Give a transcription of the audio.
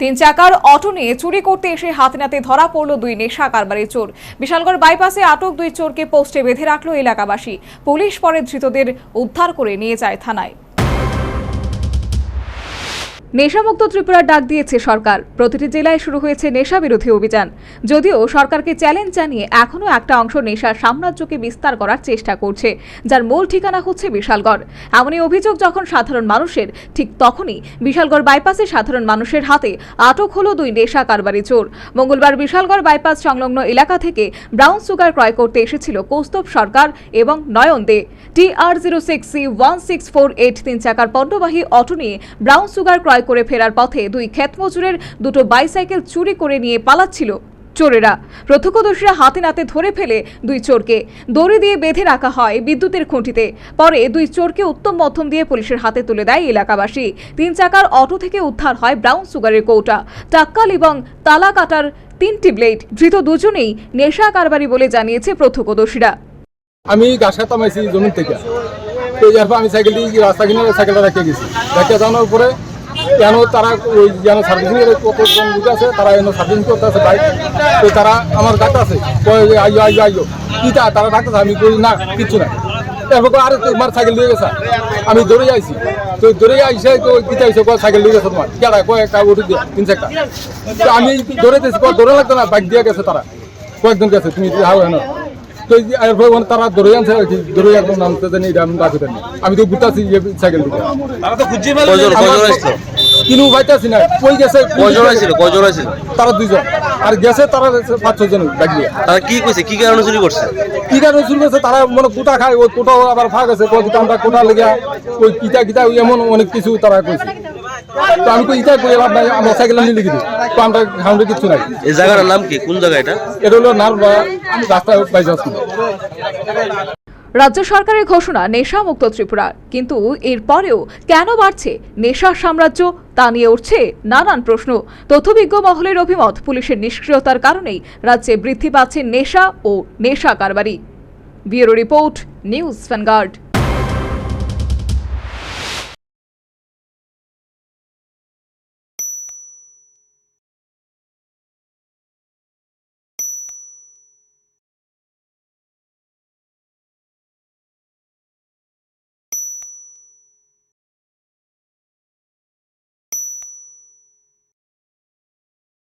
তিন চাকার অটো নিয়ে চুরি করতে এসে হাতে নাতে ধরা পড়ল দুই নেশা কারবারের চোর। বিশালগড় বাইপাসে আটক দুই চোরকে পোস্টে বেঁধে রাখল এলাকাবাসী। পুলিশ পরে ধৃতদের উদ্ধার করে নিয়ে যায় থানায়। নেশামুক্ত ত্রিপুরার ডাক দিয়েছে সরকার। প্রতিটি জেলায় শুরু হয়েছে নেশা বিরোধী অভিযান। যদিও সরকারকে চ্যালেঞ্জ জানিয়ে এখনও একটা অংশ নেশার সাম্রাজ্যকে বিস্তার করার চেষ্টা করছে, যার মূল ঠিকানা হচ্ছে বিশালগড়। এমনই অভিযোগ যখন সাধারণ মানুষের, ঠিক তখনই বিশালগড় বাইপাসে সাধারণ মানুষের হাতে আটক হলো দুই নেশা কারবারি চোর। মঙ্গলবার বিশালগড় বাইপাস সংলগ্ন এলাকা থেকে ব্রাউন সুগার ক্রয় করতে এসেছিল কৌস্তব সরকার এবং Nayan Dey. T R zero six C one six four eight তিন চাকার পণ্যবাহী অটো নিয়ে ব্রাউন সুগার ক্রয় করে ফেরার পথে দুই ক্ষেত মজুরের দুটো বাইসাইকেল চুরি করে নিয়ে পালাচ্ছিল চোরেরা। প্রত্যক্ষদর্শীরা হাতে নাতে ধরে ফেলে দুই চোরকে। দড়ি দিয়ে বেঁধে রাখা হয় বিদ্যুতের খুঁটিতে। পরে দুই চোরকে উত্তম মধ্যম দিয়ে পুলিশের হাতে তুলে দেয় এলাকাবাসী। তিন চাকার অটো থেকে উদ্ধার হয় ব্রাউন সুগারের কৌটা। টাক্কাল এবং তালা কাটার তিনটি ব্লেড। ধৃত দুজনেই নেশা কারবারি বলে জানিয়েছে প্রত্যক্ষদর্শীরা। আমি গাছ কাটতাম আইছি জমিন থেকে। তো এরপর আমি সাইকেল দিয়ে রাস্তা কিনে সাইকেলটা রেখে গেছি। রেখে যাওয়ার পরে কেন তারা ওই যেন সার্ভিসিং এর কতজন লোক আছে তারা এনে সার্ভিসিং করতে আছে বাইক তো তারা আমার ডাক্তার আছে। কয় যে আইও আইও আইও কিটা তারা ডাক্তার আমি কই না কিচ্ছু না। এরপর আরে তোমার সাইকেল দিয়ে গেছে। আমি দৌড়ে আইছি তো দৌড়ে আইসে তো কিটা আইসে কয় সাইকেল দিয়ে গেছে তোমার। কেডা কয় একটা উঠে দিয়ে তিন চারটা। তো আমি দৌড়ে দিয়েছি কয় দৌড়ে লাগতো না বাইক দিয়ে গেছে তারা। কয়েকজন গেছে তুমি হাও হেন। তো এরপর মানে তারা ধরে আনছে আর কি ধরে একদম নামতে জানি এটা আমি ডাকুতে আমি তো ঘুরতেছি সাইকেল দিকে। কিনু পাইতেছি না কই গেছে? কয়জন আসছিল কয়জন আসছিল তারা দুইজন। আর গেছে তারা পাঁচ ছজন ডাকিয়ে তারা কি কইছে? কি কারণে চুরি করছে? কি কারণে শুরু করছে? তারা মানে কোটা খায় ওই কোটাও আবার ফাঁক আছে। কই আমরা কোটা লেগে ওই কিতা ওই এমন অনেক কিছু তারা কইছে। তো আমি কই ইটা কই লাভ নাই আমরা সাইকেল নিয়ে লিখে তো আমরা খাউন্ডে কিছু নাই। এই জায়গাটার নাম কি? কোন জায়গা এটা? এটা হলো নার রাস্তা বাইজাস রাজ্য সরকারের ঘোষণা নেশামুক্ত ত্রিপুরা। কিন্তু এরপরেও কেন বাড়ছে নেশা সাম্রাজ্য? তা নিয়ে উঠছে নানান প্রশ্ন। তথ্যবিজ্ঞ মহলের অভিমত পুলিশের নিষ্ক্রিয়তার কারণেই রাজ্যে বৃদ্ধি পাচ্ছে নেশা ও নেশা কারবারি। Bureau report, News Vanguard.